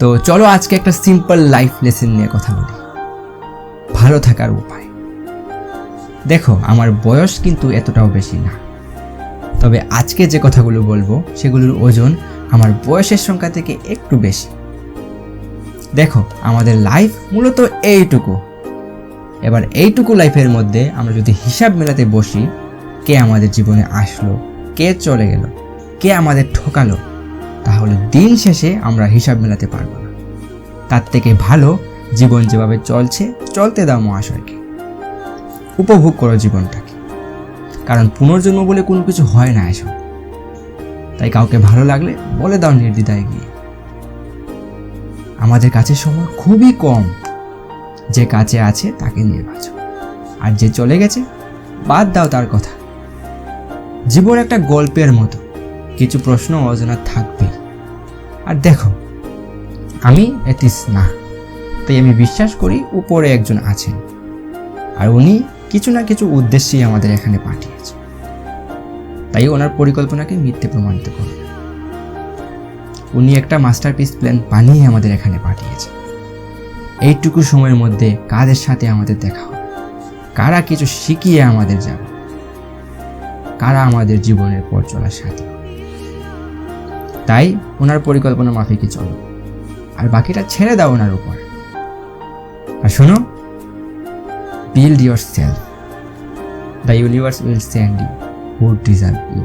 তো চলো আজকে একটা সিম্পল লাইফ লেসন নিয়ে কথা বলি। ভালো থাকার উপায়। দেখো, আমার বয়স কিন্তু এতটাও বেশি না। তবে আজকে যে কথাগুলো বলব, সেগুলোর ওজন আমার বয়সের সংখ্যা থেকে একটু বেশি। দেখো, আমাদের লাইফ মূলত এইটুকু। এবার এইটুকু লাইফের মধ্যে আমরা যদি হিসাব মেলাতে বসি, কে আমাদের জীবনে আসলো, কে চলে গেল, কে আমাদের ঠকালো তাহলে দিন শেষে আমরা হিসাব মেলাতে পারব না। তার থেকে ভালো জীবন যেভাবে চলছে, চলতে দাও মহাশয়কে। উপভোগ করো জীবনটাকে। কারণ পুনর্জন্ম বলে কোনো কিছু হয় না এসব। তাই কাউকে ভালো লাগলে বলে দাও নির্দ্বিধায় গিয়ে। আমাদের কাছে সময় খুবই কম। যে কাছে আছে তাকে নিয়ে বাঁচো। আর যে চলে গেছে, বাদ দাও তার কথা। জীবন একটা গল্পের মতো। কিছু প্রশ্ন অজানা থাকবেই আর দেখো, আমি এটিস না, তাই আমি বিশ্বাস করি উপরে একজন আছেন। আর উনি কিছু না কিছু উদ্দেশ্যেই আমাদের এখানে পাঠিয়েছে। তাই ওনার পরিকল্পনাকে মিথ্যে প্রমাণিত করবে উনি একটা মাস্টারপিস প্ল্যান বানিয়ে আমাদের এখানে পাঠিয়েছে। এইটুকু সময়ের মধ্যে কাদের সাথে আমাদের দেখা হবে? কারা কিছু শিখিয়ে আমাদের যাবে? কারা আমাদের জীবনের পর চলার সাথে। তাই ওনার পরিকল্পনা মাফিকই চলো। আর বাকিটা ছেড়ে দাও ওনার উপর। আর শোনো build yourself the universe will send you who deserve you